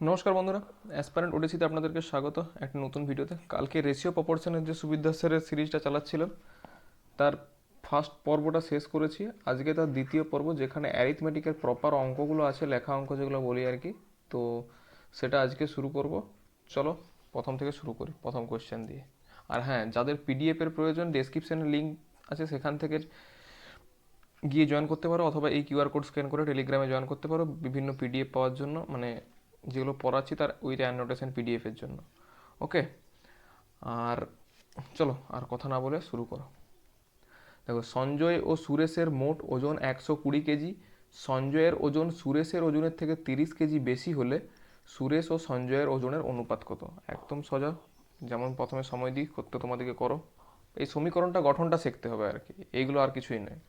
নমস্কার বন্ধুরা অ্যাসপারেন্ট ওডিসিতে আপনাদেরকে স্বাগত একটা নতুন ভিডিওতে। কালকে রেশিও প্রপোর্শনের যে সুবিধা স্যারের সিরিজটা চালাচ্ছিলাম, তার ফার্স্ট পর্বটা শেষ করেছি। আজকে তার দ্বিতীয় পর্ব, যেখানে অ্যারিথমেটিকের প্রপার অঙ্কগুলো আছে, লেখা অঙ্ক যেগুলো বলি আর কি। তো সেটা আজকে শুরু করব। চলো, প্রথম থেকে শুরু করি, প্রথম কোয়েশ্চেন দিয়ে। আর হ্যাঁ যাদের পিডিএফের প্রয়োজন ডেসক্রিপশনে লিঙ্ক আছে, সেখান থেকে গিয়ে জয়েন করতে পারো, অথবা এই কিউআর কোড স্ক্যান করে টেলিগ্রামে জয়েন করতে পারো, বিভিন্ন পিডিএফ পাওয়ার জন্য। মানে যেগুলো পড়াচ্ছি তার উইথ অ্যানোটেশন পিডিএফের জন্য। ওকে আর চলো, আর কথা না বলে শুরু করো। দেখো, সঞ্জয় ও সুরেশের মোট ওজন একশো কুড়ি কেজি। সঞ্জয়ের ওজন সুরেশের ওজনের থেকে তিরিশ কেজি বেশি হলে সুরেশ ও সঞ্জয়ের ওজনের অনুপাত কত? একদম সোজা। যেমন প্রথমে সময় দিই, করতে তোমাদেরকে করো। এই সমীকরণটা গঠনটা শিখতে হবে আর কি। এইগুলো আর কিছুই নয়।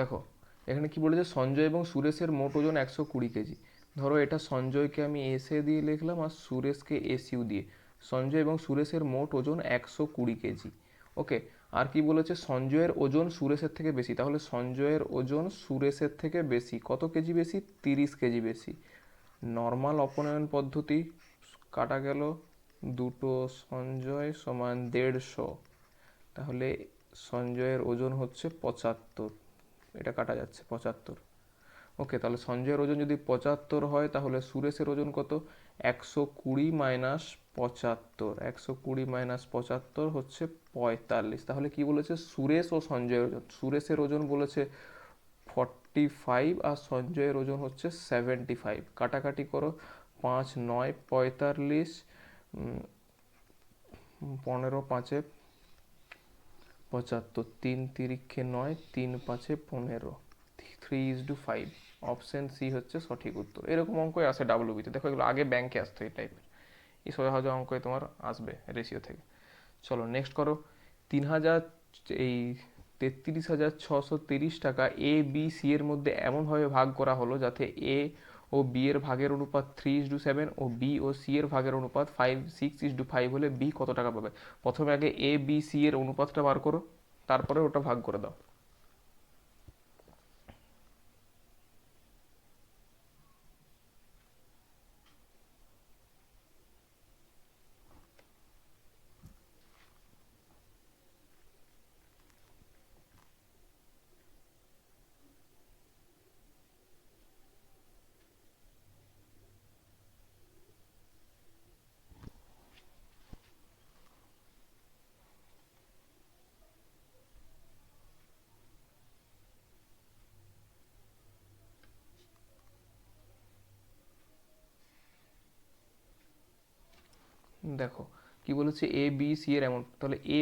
দেখো, এখানে কি বলেছে? সঞ্জয় এবং সুরেশের মোট ওজন একশো কুড়ি কেজি। ধরো এটা সঞ্জয়কে আমি এসে দিয়ে লিখলাম আর সুরেশকে এসইউ দিয়ে। সঞ্জয় এবং সুরেশের মোট ওজন একশো কুড়ি কেজি। ওকে, আর কি বলেছে? সঞ্জয়ের ওজন সুরেশের থেকে বেশি। তাহলে সঞ্জয়ের ওজন সুরেশের থেকে বেশি। কত কেজি বেশি? তিরিশ কেজি বেশি। নর্মাল অপনয়ন পদ্ধতি, কাটা গেল দুটো সঞ্জয় সমান দেড়শো। তাহলে সঞ্জয়ের ওজন হচ্ছে পঁচাত্তর। এটা কাটা যাচ্ছে, পঁচাত্তর। ওকে তাহলে সঞ্জয়ের ওজন যদি পঁচাত্তর হয়, তাহলে সুরেশের ওজন কত? একশো কুড়ি মাইনাস পঁচাত্তর। একশো কুড়ি মাইনাস পঁচাত্তর হচ্ছে পঁয়তাল্লিশ। তাহলে কি বলেছে? সুরেশ ও সঞ্জয়ের ওজন। সুরেশের ওজন বলেছে ফর্টি ফাইভ আর সঞ্জয়ের ওজন হচ্ছে সেভেন্টি ফাইভ কাটাকাটি করো, পাঁচ, নয়, পঁয়তাল্লিশ পনেরো, পাঁচে পঁচাত্তর, তিন তিরিক্ষে নয়, তিন পাঁচে পনেরো। Three is to five option C হচ্ছে সঠিক উত্তর। এরকম অঙ্কই আসে ডাব্লিউবিতে দেখো এগুলো আগে ব্যাংকে আসতো এই টাইপের এই সবাই হাজার অঙ্কই তোমার আসবে রেশিও থেকে। চলো নেক্সট করো। তিন হাজার, এই তেত্রিশ হাজার ছশো তিরিশ টাকা এ বি সি এর মধ্যে এমনভাবে ভাগ করা হলো যাতে এ ও বি এর ভাগের অনুপাত থ্রি ইস টু সেভেন ও বি ও সি এর ভাগের অনুপাত five six is to five হলে বি কত টাকা পাবে? প্রথমে আগে এ বি সি এর অনুপাতটা বার করো, তারপরে ওটা ভাগ করে দাও। দেখো, কি বলেছে? এ বি সি এর এমন। তাহলে A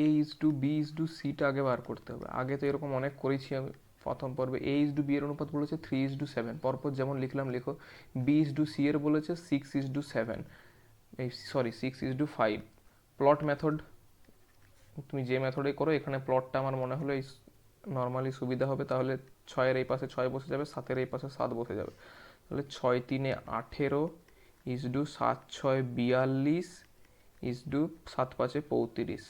A is to B is to সিটা আগে বার করতে হবে। আগে তো এরকম অনেক করেছি আমি প্রথম পর্বে। এ ইজ টু বি এর অনুপাত বলেছে থ্রি ইজ টু সেভেন পরপর যেমন লিখলাম, লেখো বি ইজ টু সি এর বলেছে সিক্স ইজ টু সেভেন এই sorry six is to five plot method তুমি যে মেথডে করো, এখানে প্লটটা আমার মনে হলো এই নর্মালি সুবিধা হবে, তাহলে ছয়ের এই পাশে ছয় বসে যাবে, সাতের এই পাশে সাত বসে যাবে। তাহলে ছয় তিনে আঠেরো ইস ডু সাত ছয় বিয়াল্লিশ ইস ডু সাত পাঁচে পঁয়ত্রিশ।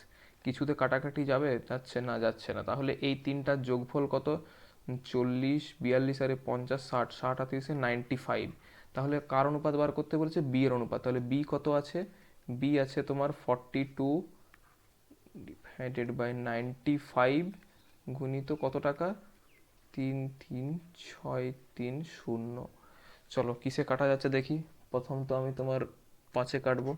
কিছুতে কাটাকাটি যাবে, যাচ্ছে না যাচ্ছে না। তাহলে এই তিনটার যোগফল কত? চল্লিশ, বিয়াল্লিশ আরে পঞ্চাশ, ষাট। ষাট আর নাইনটি ফাইভ তাহলে কার অনুপাত বার করতে বলেছে? বি এর অনুপাত। তাহলে বি কত আছে? বি আছে তোমার forty two divided by ninety five গুণিত কত টাকা? তিন তিন, ছয়, তিন, শূন্য। চলো, কিসে কাটা যাচ্ছে দেখি। প্রথম তো আমি তোমার পাঁচে কাটবো।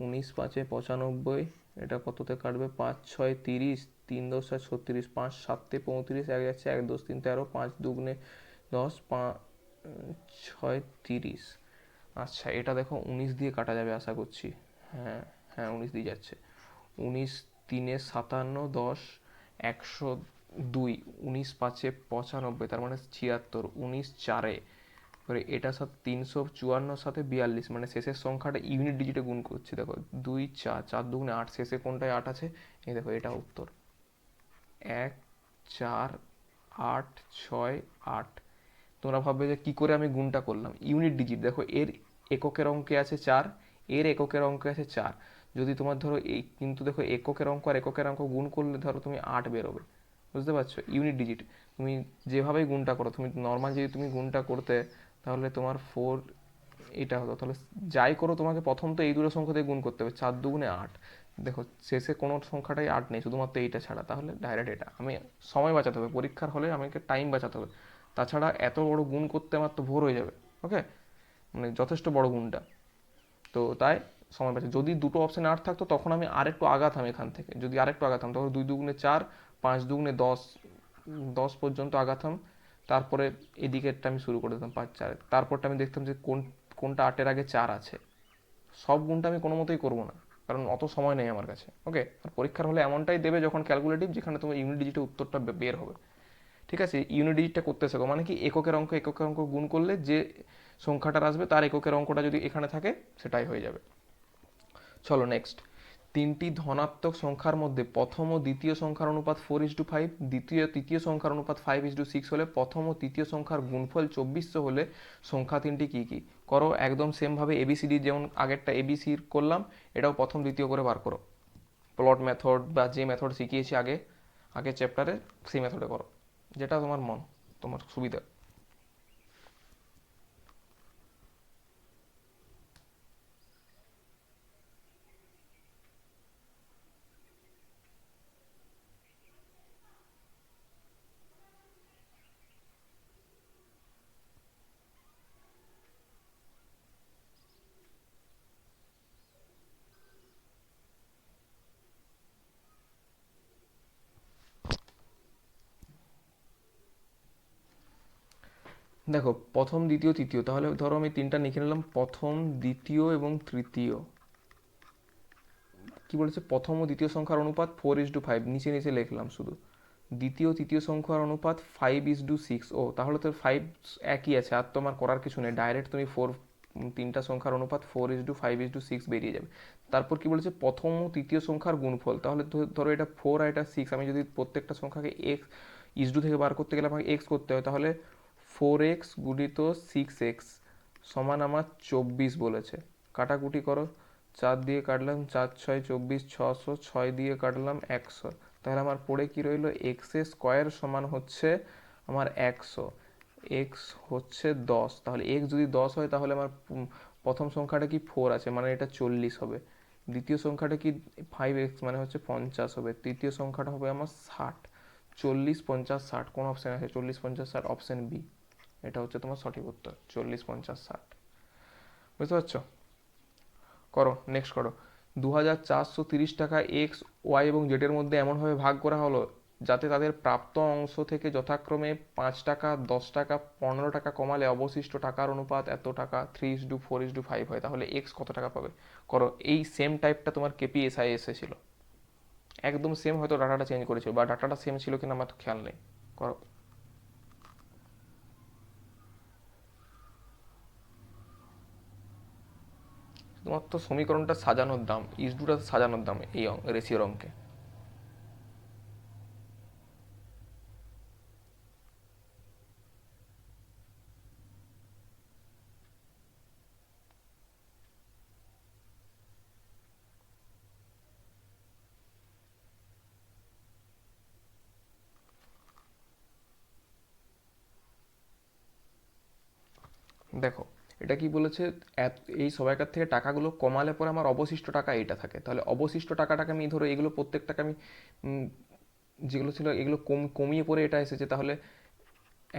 উনিশ, পাঁচে পঁচানব্বই, এটা কততে কাটবে? পাঁচ, ছয়, তিরিশ, তিন, দশ ছয় ছত্রিশ, পাঁচ, সাতে পঁয়ত্রিশ, এক যাচ্ছে এক, দশ, তিন, তেরো, পাঁচ দুগুণে দশ পাঁচ ছয়, তিরিশ। আচ্ছা এটা দেখো উনিশ দিয়ে কাটা যাবে আশা করছি। হ্যাঁ হ্যাঁ উনিশ দিয়ে যাচ্ছে। উনিশ, তিনে সাতান্ন, দশ, একশো দুই, উনিশ, পাঁচে পঁচানব্বই, তার মানে ছিয়াত্তর, উনিশ, চারে। এবারে এটা সাথে তিনশো চুয়ান্নর সাথে বিয়াল্লিশ মানে শেষের সংখ্যাটা ইউনিট ডিজিটে গুণ করছি, দেখো, দুই চার চার দুগুণে আট, শেষে কোনটায় আট আছে? এই দেখো, এটা উত্তর। এক, চার, আট, ছয়, আট। তোমরা ভাববে যে কী করে আমি গুণটা করলাম? ইউনিট ডিজিট দেখো, এর এককের অঙ্কে আছে চার, এর এককের অঙ্কে আছে চার। যদি তোমার ধরো এই, কিন্তু দেখো, এককের অঙ্ক আর এককের অঙ্ক গুণ করলে ধরো তুমি আট বেরোবে। বুঝতে পারছ? ইউনিট ডিজিট তুমি যেভাবেই গুণটা করো, তুমি নর্মাল যদি তুমি গুণটা করতে তাহলে তোমার ফোর এটা হতো। তাহলে যাই করো, তোমাকে প্রথম তো এই দুটো সংখ্যা দিয়ে গুণ করতে হবে, চার দুগুণে আট। দেখো, শেষে কোনো সংখ্যাটাই আট নেই, শুধুমাত্র এইটা ছাড়া। তাহলে ডাইরেক্ট এটা। আমি সময় বাঁচাতে হবে, পরীক্ষার হলে আমাকে টাইম বাঁচাতে হবে। তাছাড়া এত বড় গুণ করতে আমার তো ভোর হয়ে যাবে ওকে মানে যথেষ্ট বড় গুণটা। তো তাই সময় বাঁচে যদি দুটো অপশান আট থাকতো, তখন আমি আরেকটু আগাতাম এখান থেকে। যদি আরেকটু আগাতাম, তখন দুই দুগুণে চার, পাঁচ দুগুণে দশ দশ পর্যন্ত আগাতাম। তারপরে এদিকেরটা আমি শুরু করে দিতাম পাঁচ চারে। তারপরটা আমি দেখতাম যে কোন, কোনটা আটের আগে চার আছে। সব গুণটা আমি কোনো মতেই করব না, কারণ অত সময় নেই আমার কাছে ওকে আর পরীক্ষার হলে এমনটাই দেবে যখন ক্যালকুলেটিভ যেখানে তোমার ইউনিট ডিজিটে উত্তরটা বের হবে, ঠিক আছে? ইউনিট ডিজিটটা করতে শেখো মানে কি এককের অঙ্ক এককের অঙ্ক গুণ করলে যে সংখ্যাটার আসবে তার এককের অঙ্কটা যদি এখানে থাকে, সেটাই হয়ে যাবে। চলো নেক্সট তিনটি ধনাত্মক সংখ্যার মধ্যে প্রথম ও দ্বিতীয় সংখ্যার অনুপাত ফোর ইস টু ফাইভ দ্বিতীয় তৃতীয় সংখ্যার অনুপাত ফাইভ ইস টু সিক্স হলে প্রথম ও তৃতীয় সংখ্যার গুণফল চব্বিশশো হলে সংখ্যা তিনটি কী কী? করো একদম সেমভাবে এবিসিডি যেমন আগেরটা এবিসির করলাম, এটাও প্রথম দ্বিতীয় করে বার করো। প্লট মেথড বা যে মেথড শিখিয়েছি আগে, আগের চ্যাপ্টারে সেই মেথডে করো, যেটা তোমার মন, তোমার সুবিধা। দেখো, প্রথম, দ্বিতীয়, তৃতীয়। তাহলে ধরো আমি তিনটা লিখে নিলাম, প্রথম, দ্বিতীয় এবং তৃতীয়। কি বলেছে? প্রথম ও দ্বিতীয় সংখ্যার অনুপাত ফোর ইস টু ফাইভ নিচে নিচে লিখলাম শুধু। দ্বিতীয়, তৃতীয় সংখ্যার অনুপাত ফাইভ ইস টু সিক্স ও, তাহলে তো ফাইভ একই আছে, আর তোমার করার কিছু নেই। ডাইরেক্ট তুমি ফোর তিনটা সংখ্যার অনুপাত four is to five is to six বেরিয়ে যাবে। তারপর কি বলেছে? প্রথম ও তৃতীয় সংখ্যার গুণফল। তাহলে ধরো এটা ফোর আর এটা সিক্স আমি যদি প্রত্যেকটা সংখ্যাকে এক্স ইস টু থেকে বার করতে গেলে আমাকে এক্স করতে হয়, তাহলে ফোর এক্স গুণিত সিক্স এক্স সমান আমার চব্বিশ বলেছে। কাটাকুটি করো। চার দিয়ে কাটলাম চার, ছয়, চব্বিশ, ছশো, ছয় দিয়ে কাটলাম একশো। তাহলে আমার পড়ে কি রইল? এক্স স্কোয়ার সমান হচ্ছে আমার একশো। এক্স হচ্ছে দশ। তাহলে এক্স যদি দশ হয়, তাহলে আমার প্রথম সংখ্যাটা কি ফোর আছে? মানে এটা চল্লিশ হবে। দ্বিতীয় সংখ্যাটা কি ফাইভ এক্স? মানে হচ্ছে পঞ্চাশ হবে। তৃতীয় সংখ্যাটা হবে আমার ষাট। চল্লিশ, পঞ্চাশ, ষাট। কোন অপশান আছে? চল্লিশ, পঞ্চাশ, ষাট অপশান বি এটা হচ্ছে তোমার সঠিক উত্তর, চল্লিশ পঞ্চাশ ষাট। বুঝতে পারছ? করো নেক্সট করো। দু হাজার চারশো তিরিশ টাকা এক্স ওয়াই এবং জেডের মধ্যে এমনভাবে ভাগ করা হলো যাতে তাদের প্রাপ্ত অংশ থেকে যথাক্রমে পাঁচ টাকা, দশ টাকা, পনেরো টাকা কমালে অবশিষ্ট টাকার অনুপাত এত টাকা three is to four is to five হয়। তাহলে এক্স কত টাকা পাবে? করো, এই সেম টাইপটা তোমার কেপিএসআই এসেছিল একদম সেম হয়তো ডাটাটা চেঞ্জ করেছিল বা ডাটাটা সেম ছিল কিনা আমার তো খেয়াল নেই। করো। শুধুমাত্র সমীকরণটা সাজানোর দাম ইসডুটা সাজানোর দাম এই রেশিওর অঙ্কে দেখো এটা কি বলেছে? এই সবাইকার থেকে টাকাগুলো কমালে পরে আমার অবশিষ্ট টাকা এইটা থাকে। তাহলে অবশিষ্ট টাকাটাকে আমি ধরো এগুলো প্রত্যেকটাকে আমি যেগুলো ছিল এগুলো কম, কমিয়ে পরে এটা এসেছে। তাহলে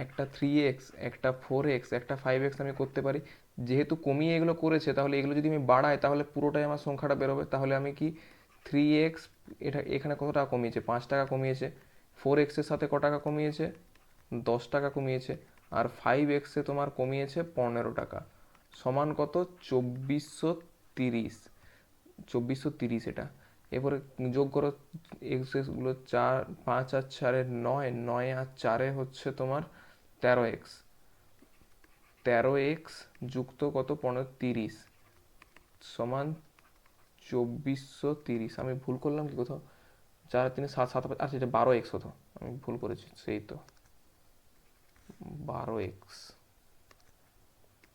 একটা থ্রি এক্স একটা ফোর এক্স একটা ফাইভ এক্স আমি করতে পারি। যেহেতু কমিয়ে এগুলো করেছে, তাহলে এগুলো যদি আমি বাড়াই, তাহলে পুরোটাই আমার সংখ্যাটা বেরোবে। তাহলে আমি কি থ্রি এক্স এটা, এখানে কত টাকা কমিয়েছে? পাঁচ টাকা কমিয়েছে। ফোর এক্সের সাথে ক টাকা কমিয়েছে? দশ টাকা কমিয়েছে। আর ফাইভ এক্সে তোমার কমিয়েছে পনেরো টাকা। সমান কত? চব্বিশশো তিরিশ। চব্বিশশো তিরিশ এটা। এরপরে যোগ করো এক্স এক্সগুলো চার, পাঁচ আর চারে নয় নয় আর চারে হচ্ছে তোমার তেরো এক্স তেরো এক্স যুক্ত কত? পনেরো, তিরিশ। সমান চব্বিশশো তিরিশ। আমি ভুল করলাম কি কোথাও? চার, তিন, সাত সাত আচ্ছা এটা বারো এক্স হতো আমি ভুল করেছি, সেই তো। বারো এক্স।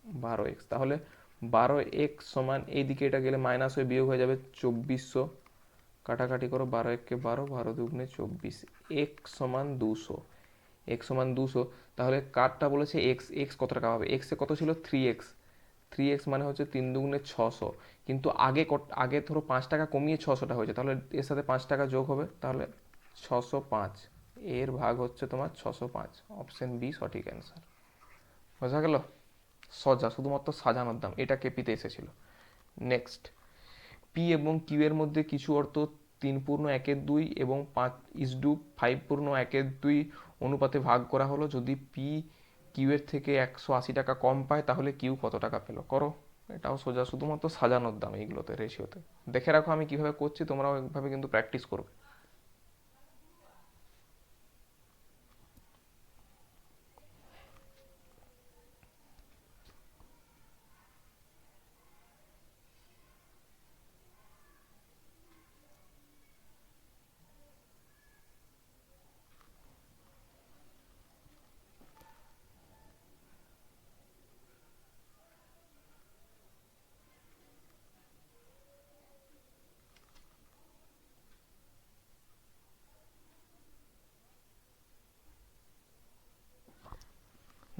বারো এক্স, তাহলে বারো এক্স সমান এইদিকে এটা গেলে মাইনাস হয়ে বিয়োগ হয়ে যাবে চব্বিশশো। কাটাকাটি করো বারো এককে বারো বারো দুগুণে চব্বিশ। এক্স সমান দুশো। এক্স সমান দুশো, তাহলে কারটা বলেছে এক্স এক্স কত টাকা পাবে এক্সে কত ছিল? Three x. থ্রি এক্স মানে হচ্ছে তিন দুগুণে ছশো। কিন্তু আগে আগে ধরো পাঁচ টাকা কমিয়ে ছশোটা হয়েছে, তাহলে এর সাথে পাঁচ টাকা যোগ হবে, তাহলে ছশো পাঁচ। এর ভাগ হচ্ছে তোমার ছশো পাঁচ। অপশন বি সঠিক অ্যান্সার বোঝা গেল? সজা, শুধুমাত্র সাজানোর দাম। এটা কেপিতে এসেছিল। নেক্সট পি এবং কিউ এর মধ্যে কিছু অর্থ তিন পূর্ণ একের দুই এবং পাঁচ ইস ডু ফাইভ পূর্ণ একের দুই অনুপাতে ভাগ করা হলো। যদি পি কিউ এর থেকে একশো আশি টাকা কম পায়, তাহলে কিউ কত টাকা পেল? করো। এটাও সোজা, শুধুমাত্র সাজানোর দাম এইগুলোতে রেশিওতে দেখে রাখো আমি কীভাবে করছি, তোমরাও একভাবে কিন্তু প্র্যাকটিস করবে।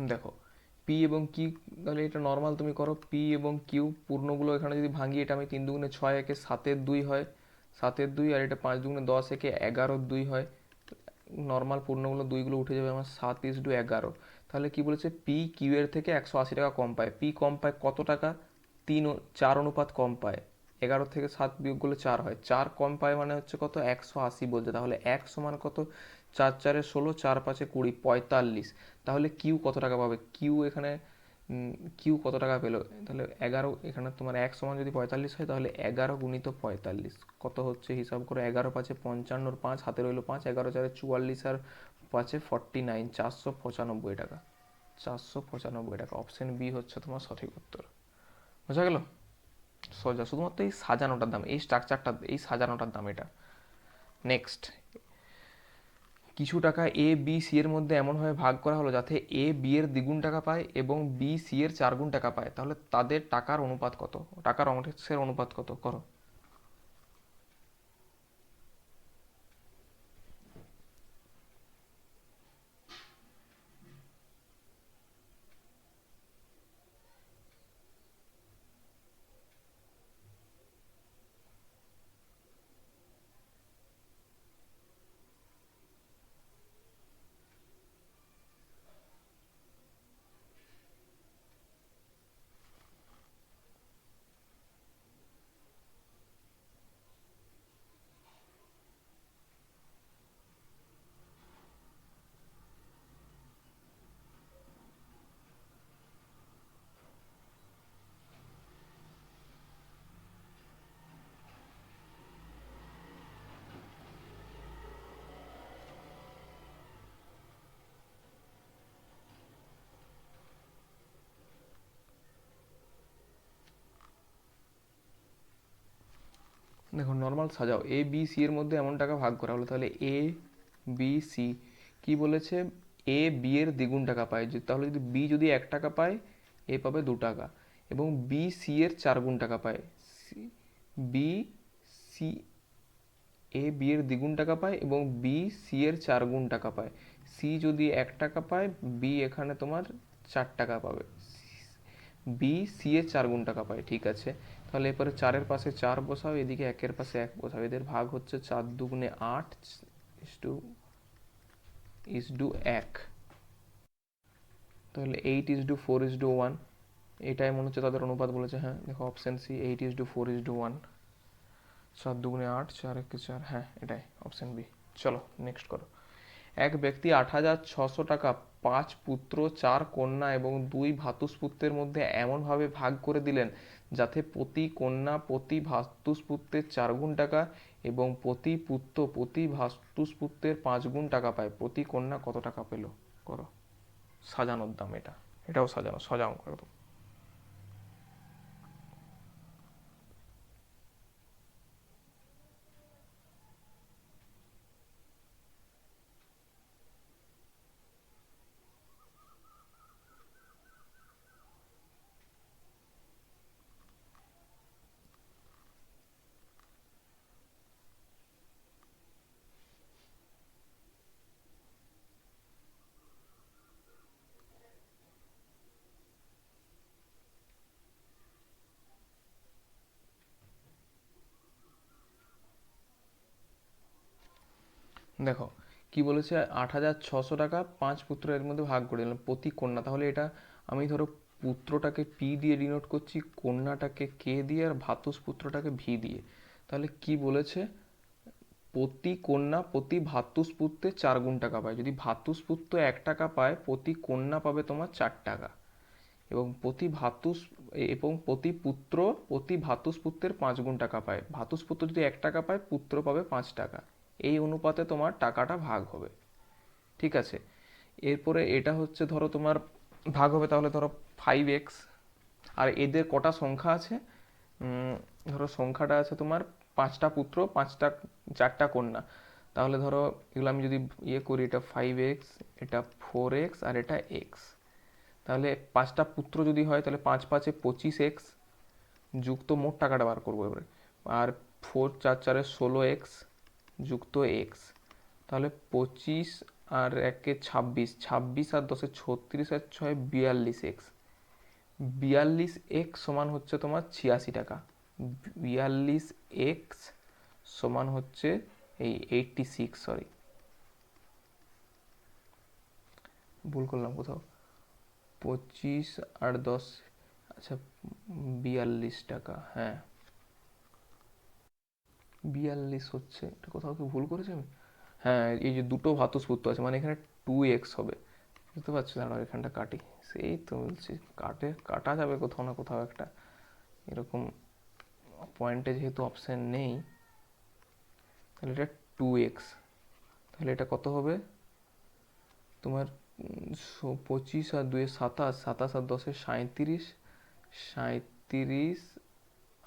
দেখো পি এবং কিউ তাহলে এটা নর্মাল তুমি করো পি এবং কিউ পূর্ণগুলো এখানে যদি ভাঙি, এটা আমি তিন দুগুণে ছয় একে সাতের দুই হয়। সাতের দুই আর এটা পাঁচ দুগুণে দশ একে এগারো দুই হয়। নর্মাল পূর্ণগুলো দুইগুলো উঠে যাবে আমার সাত ইস টু এগারো। তাহলে কি বলেছে? পি কিউ এর থেকে একশো আশি টাকা কম পায়। পি কম পায় কত টাকা? তিন চার অনুপাত কম পায়। এগারো থেকে সাত বিয়োগ করলে চার হয়। চার কম পায় মানে হচ্ছে কত? একশো আশি বলছে। তাহলে এক সমান কত? চার চারে ষোলো, চার পাঁচে কুড়ি, পঁয়তাল্লিশ। তাহলে কিউ কত টাকা পাবে? কিউ এখানে কিউ কত টাকা পেল? তাহলে এগারো, এখানে তোমার এক সমান যদি পঁয়তাল্লিশ হয়, তাহলে এগারো গুণিত পঁয়তাল্লিশ। কত হচ্ছে? হিসাব করে, এগারো পাঁচে পঞ্চান্নর পাঁচ হাতে রইল পাঁচ, এগারো চারে চুয়াল্লিশ আর পাঁচে ফর্টি নাইন চারশো পঁচানব্বই টাকা। চারশো পঁচানব্বই টাকা। অপশন বি হচ্ছে তোমার সঠিক উত্তর। বোঝা গেল? সোজা। শুধুমাত্র এই সাজানোটার দাম, এই স্ট্রাকচারটার এই সাজানোটার দাম এটা। নেক্সট কিছু টাকা এ বি সি এর মধ্যে এমনভাবে ভাগ করা হলো যাতে এ বি এর দ্বিগুণ টাকা পায় এবং বি সি এর চারগুণ টাকা পায়। তাহলে তাদের টাকার অনুপাত কত? টাকার অংশের অনুপাত কত? করো দেখো নর্মাল সাজাও। এ বি সি এর মধ্যে এমন টাকা ভাগ করা হলো, তাহলে এ বি সি কি বলেছে? এ বি এর দ্বিগুণ টাকা পায়। তাহলে যদি বি যদি এক টাকা পায় এ পাবে দু টাকা। এবং বি সি এর চার গুণ টাকা পায়। C B C A B এর দ্বিগুণ টাকা পায় এবং বি সি এর চার গুণ টাকা পায়। সি যদি এক টাকা পায় বি এখানে তোমার চার টাকা পাবে। বি সি এর চার গুণ টাকা পায়। ঠিক আছে? তাহলে এরপরে চারের পাশে চার বসাও, এদিকে একের পাশে এক বসাও। এদের ভাগ হচ্ছে চার দুগুণে আট ইস টু ইস ডু এক। তাহলে eight is to four is to one এটাই মনে হচ্ছে তাদের অনুপাত বলেছে হ্যাঁ। দেখো option C eight is to four is to one সাত দুগুণে আট, চার একে চার হ্যাঁ এটাই অপশন বি চলো নেক্সট করো। এক ব্যক্তি আট হাজার ছশো টাকা, পাঁচ পুত্র, চার কন্যা এবং দুই ভাতুষপুত্রের মধ্যে এমনভাবে ভাগ করে দিলেন যাতে প্রতি কন্যা প্রতি ভাতুষপুত্রের চার গুণ টাকা এবং প্রতি পুত্র প্রতি ভাস্তুস্পুত্রের পাঁচ গুণ টাকা পায়। প্রতি কন্যা কত টাকা পেল? করো। সাজানোর দাম এটা। এটাও সাজানো, সাজাও একদম। দেখো, কি বলেছে? আট হাজার ছশো টাকা পাঁচ পুত্র এর মধ্যে ভাগ করে দিলাম প্রতি কন্যা। তাহলে এটা আমি ধরো পুত্রটাকে পি দিয়ে ডিনোট করছি, কন্যাটাকে কে দিয়ে আর ভাতুষ পুত্রটাকে ভি দিয়ে। তাহলে কি বলেছে? প্রতি কন্যা প্রতি ভাতুষ পুত্রে চার গুণ টাকা পায়। যদি ভাতুষ পুত্র এক টাকা পায়, প্রতি কন্যা পাবে তোমার চার টাকা। এবং প্রতি ভাতুষ, এবং প্রতি পুত্র প্রতি ভাতুষ পুত্রের পাঁচ গুণ টাকা পায়। ভাতুষ পুত্র যদি এক টাকা পায়, পুত্র পাবে পাঁচ টাকা। এই অনুপাতে তোমার টাকাটা ভাগ হবে। ঠিক আছে? এরপরে এটা হচ্ছে ধরো তোমার ভাগ হবে তাহলে ধরো ফাইভ এক্স আর এদের কটা সংখ্যা আছে? ধরো সংখ্যাটা আছে তোমার পাঁচটা পুত্র, পাঁচটা, চারটা কন্যা। তাহলে ধরো এগুলো আমি যদি ইয়ে করি, এটা ফাইভ এক্স এটা ফোর এক্স আর এটা এক্স তাহলে পাঁচটা পুত্র যদি হয়, তাহলে পাঁচ পাঁচে পঁচিশ এক্স যুক্ত মোট টাকাটা বার করব এবারে। আর ফোর চার, চারে ষোলো এক্স যুক্ত এক্স তাহলে পঁচিশ আর একে ছাব্বিশ ছাব্বিশ আর দশে ছত্রিশ আর ছয় বিয়াল্লিশ এক্স বিয়াল্লিশ এক্স সমান হচ্ছে তোমার ছিয়াশি টাকা। বিয়াল্লিশ এক্স সমান হচ্ছে এই এইটটি সিক্স সরি ভুল করলাম কোথাও। পঁচিশ আর দশ আচ্ছা বিয়াল্লিশ টাকা হ্যাঁ। বিয়াল্লিশ হচ্ছে। এটা কোথাও কি ভুল করেছি আমি? হ্যাঁ এই যে দুটো ভাতুস্পুত্র আছে মানে এখানে টু এক্স হবে। বুঝতে পারছি? দাঁড়াও, এখানটা কাটি। সেই তো বলছি, কাটে, কাটা যাবে কোথাও না কোথাও একটা। এরকম পয়েন্টে যেহেতু অপশান নেই, তাহলে এটা টু এক্স তাহলে এটা কত হবে? তোমার পঁচিশ আর দুয়ে সাতাশ সাতাশ আর দশে সাঁত্রিশ সাঁত্রিশ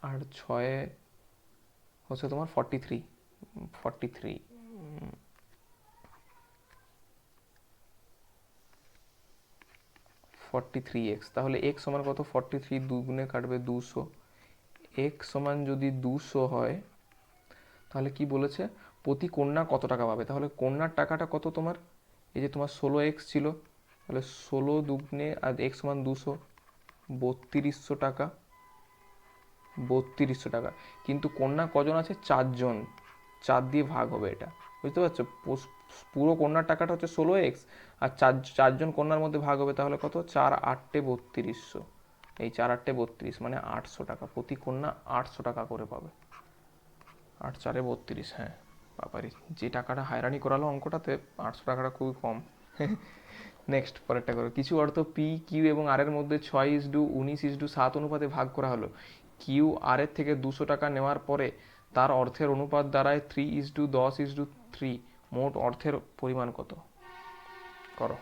আর ছয়ে হচ্ছে তোমার forty three forty three forty three X তাহলে এক্স সমান কত? ফর্টি থ্রি দুগুণে কাটবে দুশো। এক্স সমান যদি দুশো হয়, তাহলে কি বলেছে? প্রতি কন্যা কত টাকা পাবে? তাহলে কন্যার টাকাটা কত তোমার? এই যে তোমার ষোলো এক্স ছিল, তাহলে ষোলো দুগুণে আর এক্স সমান দুশো, বত্রিশশো টাকা। বত্রিশশো টাকা। কিন্তু কন্যা কজন আছে? চারজন। চার দিয়ে ভাগ হবে এটা। বুঝতে পারছ? পুরো কন্যার টাকাটা হচ্ছে ষোলো এক্স, আর চার, চারজন কন্যার মধ্যে ভাগ হবে তাহলে কত? চার আটটে বত্রিশশো। এই চার আটটে বত্রিশ মানে আটশো টাকা। প্রতি কন্যা আটশো টাকা করে পাবে। আট চারে বত্রিশ হ্যাঁ। বাবারি, যে টাকাটা হায়রানি করালো অঙ্কটাতে, আটশো টাকাটা খুবই কম। নেক্সট, পরেরটা করো। কিছু অর্থ পি, কিউ এবং আর এর মধ্যে ছয় ইস ডু উনিশ ইস ডু সাত অনুপাতে ভাগ করা হলো। কিউ আর এর থেকে দুশো টাকা নেওয়ার পরে তার অর্থের অনুপাত দাঁড়ায় থ্রি ইস টু দশ ইস টু থ্রি মোট অর্থের পরিমাণ কত? করো।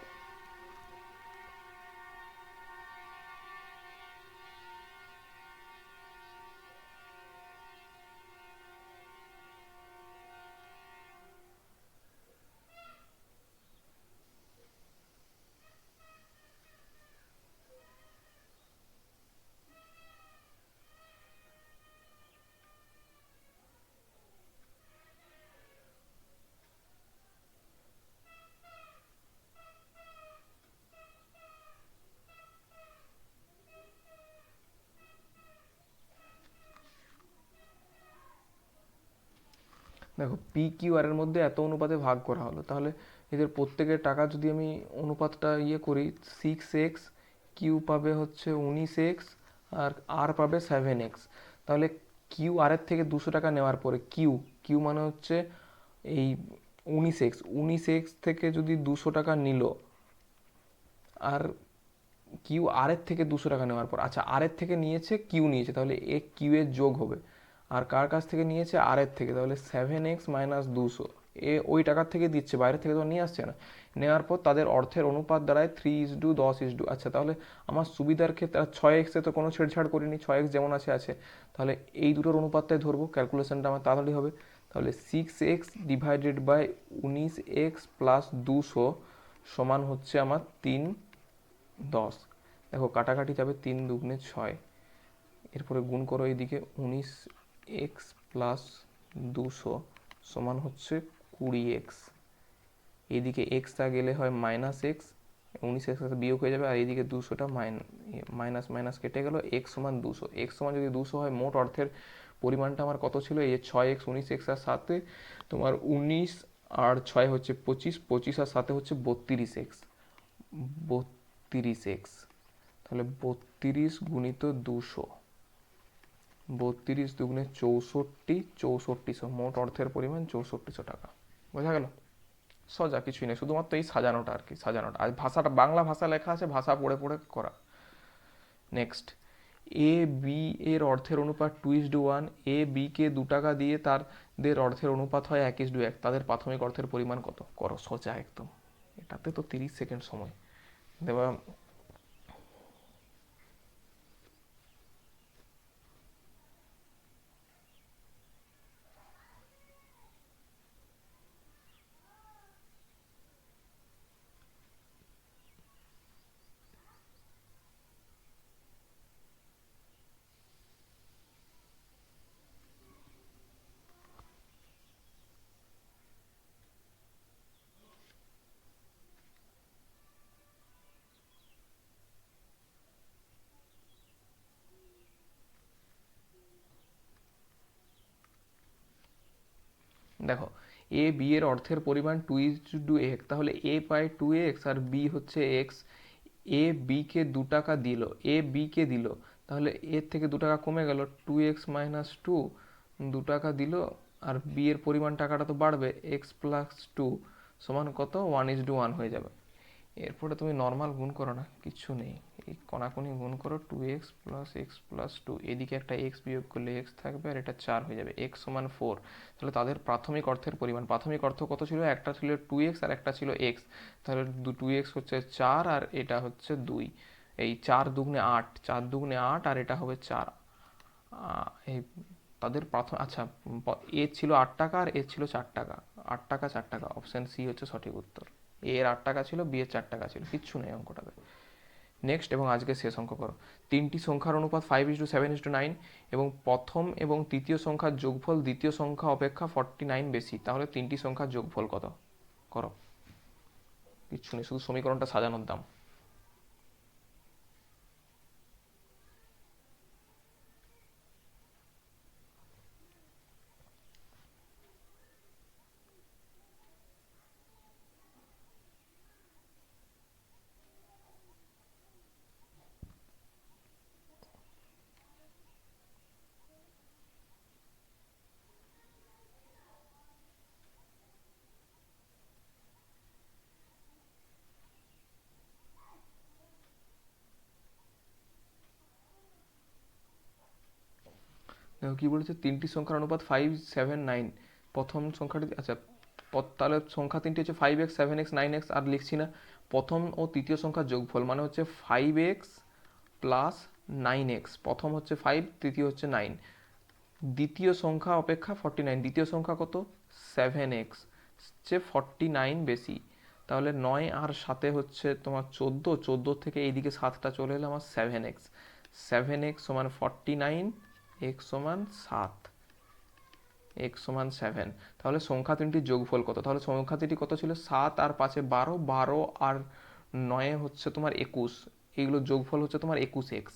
দেখো পি কিউ আর এর মধ্যে এত অনুপাতে ভাগ করা হলো। তাহলে এদের প্রত্যেকের টাকা যদি আমি অনুপাতটা ইয়ে করি সিক্স এক্স কিউ পাবে হচ্ছে উনিশ এক্স আর আর পাবে সেভেন এক্স তাহলে কিউ আর এর থেকে দুশো টাকা নেওয়ার পরে কিউ কিউ মানে হচ্ছে এই উনিশ এক্স উনিশ এক্স থেকে যদি দুশো টাকা নিল আর কিউ আর এর থেকে দুশো টাকা নেওয়ার পর আচ্ছা আর এর থেকে নিয়েছে কিউ নিয়েছে, তাহলে এ কিউ এর যোগ হবে। আর কার কাছ থেকে নিয়েছে? আর এর থেকে। তাহলে সেভেন এক্স মাইনাস দুশো। এ ওই টাকার থেকে দিচ্ছে বাইরে থেকে তো নিয়ে আসছে না। নেওয়ার পর তাদের অর্থের অনুপাত দাঁড়ায় থ্রি ইস ডু দশ ইস ডু আচ্ছা তাহলে আমার সুবিধার ক্ষেত্রে ছয় এক্সে তো কোনো ছেড়ছাড় করিনি, ছয় এক্স যেমন আছে আছে। তাহলে এই দুটোর অনুপাতটাই ধরবো ক্যালকুলেশনটা আমার তাড়াতাড়ি হবে। তাহলে সিক্স এক্স ডিভাইডেড বাই উনিশ এক্স প্লাস দুশো সমান হচ্ছে আমার তিন, দশ। দেখো, কাটাকাটি যাবে তিন দুগুণে ছয়। এরপরে গুণ করো এইদিকে, উনিশ এক্স প্লাস দুশো সমান হচ্ছে কুড়ি এক্স এইদিকে এক্সটা গেলে হয় মাইনাস এক্স উনিশ এক্স বিয়োগ হয়ে যাবে, আর এইদিকে দুশোটা মাইনাস মাইনাস কেটে গেল এক্স সমান দুশো। এক্স সমান যদি দুশো হয়, মোট অর্থের পরিমাণটা আমার কত ছিল? এই যে ছয় এক্স উনিশ এক্স আর সাথে তোমার উনিশ আর ছয় হচ্ছে পঁচিশ পঁচিশ আর সাথে হচ্ছে বত্রিশ এক্স বত্রিশ এক্স তাহলে বত্রিশ গুণিত দুশো। বত্রিশ দুগুণে চৌষট্টি চৌষট্টিশো মোট অর্থের পরিমাণ চৌষট্টিশো টাকা। বোঝা গেল? সোজা, কিছুই নেই। শুধুমাত্র এই সাজানোটা আর কি, সাজানোটা। আর ভাষাটা, বাংলা ভাষা লেখা আছে, ভাষা পড়ে পড়ে করা। নেক্সট এ বি এর অর্থের অনুপাত two is to one A B কে দু টাকা দিয়ে তাদের অর্থের অনুপাত হয় এক ইস ডু এক। তাদের প্রাথমিক অর্থের পরিমাণ কত? করো, সোজা একদম। এটাতে তো তিরিশ সেকেন্ড সময়। দেবা দেখো এ বি এর অর্থের পরিমাণ টু ইজ টু এক্স তাহলে এ পায় টু এক্স আর বি হচ্ছে এক্স এ বি কে দু টাকা দিল এ বি কে দিল, তাহলে এর থেকে দু টাকা কমে গেল টু এক্স মাইনাস টু দু টাকা দিল, আর বি এর পরিমাণ টাকাটা তো বাড়বে এক্স প্লাস টু সমান কত? ওয়ান ইজ টু ওয়ান হয়ে যাবে। এরপরে তুমি নর্মাল গুণ করো না কিচ্ছু নেই। এই কণাকণি গুণ করো two X plus X plus two এদিকে একটা এক্স বিয়োগ করলে এক্স থাকবে আর এটা চার হয়ে যাবে এক্স সমান ফোর তাহলে তাদের প্রাথমিক অর্থের পরিমাণ, প্রাথমিক অর্থ কত ছিল? একটা ছিল টু এক্স আর একটা ছিল এক্স তাহলে টু এক্স হচ্ছে চার আর এটা হচ্ছে দুই। এই চার দুগুণে আট, চার দুগুণে আট আর এটা হবে চার। এই তাদের প্রাথমিক আচ্ছা এ ছিল আট টাকা আর এ ছিল চার টাকা। আট টাকা, চার টাকা। অপশান সি হচ্ছে সঠিক উত্তর। এর আট টাকা ছিল বিয়ের চার টাকা ছিল, কিচ্ছু নেই অঙ্কটাতে। নেক্সট এবং আজকে শেষ অঙ্ক করো। তিনটি সংখ্যার অনুপাত five is to seven is to nine এবং প্রথম এবং তৃতীয় সংখ্যার যোগফল দ্বিতীয় সংখ্যা অপেক্ষা ফর্টি নাইন বেশি। তাহলে তিনটি সংখ্যার যোগফল কত? করো। কিচ্ছু নেই, শুধু সমীকরণটা সাজানোর দাম। দেখো কী বলেছে? তিনটি সংখ্যার অনুপাত ফাইভ সেভেন নাইন প্রথম সংখ্যাটি আচ্ছা তাহলে সংখ্যা তিনটি হচ্ছে five X seven X nine X আর লিখছি না। প্রথম ও তৃতীয় সংখ্যার যোগফল মানে হচ্ছে five X plus nine X প্রথম হচ্ছে ফাইভ তৃতীয় হচ্ছে নাইন দ্বিতীয় সংখ্যা অপেক্ষা ফর্টি নাইন দ্বিতীয় সংখ্যা কত? সেভেন এক্স হচ্ছে ফর্টি নাইন বেশি। তাহলে নয় আর সাথে হচ্ছে তোমার চোদ্দ। চোদ্দ থেকে এইদিকে সাতটা চলে এলো আমার সেভেন এক্স সেভেন এক্স সমান ফর্টি নাইন এক্স সমান সাত এক্স সমান সেভেন তাহলে সংখ্যা তিনটির যোগফল কত? তাহলে সংখ্যা তিনটি কত ছিল? সাত আর পাঁচে বারো বারো আর নয়ে হচ্ছে তোমার একুশ। এইগুলো যোগফল হচ্ছে তোমার একুশ এক্স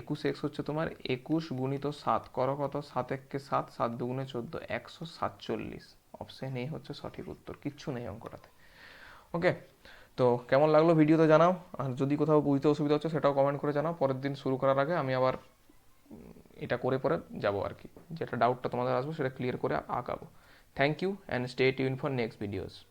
একুশ এক্স হচ্ছে তোমার একুশ গুণিত সাত। করো কত? সাত এককে সাত সাত দুগুণে চোদ্দ, একশো সাতচল্লিশ। অপশন এই হচ্ছে সঠিক উত্তর। কিচ্ছু নেই অঙ্কটাতে। ওকে তো কেমন লাগল? ভিডিওতে জানাও। আর যদি কোথাও বুঝতে অসুবিধা হচ্ছে, সেটাও কমেন্ট করে জানাও। পরের দিন শুরু করার আগে আমি আবার এটা করে পরে যাব আর কি। যেটা ডাউটটা তোমাদের আসবে, সেটা ক্লিয়ার করে আঁকাবো thank you and stay tune for next videos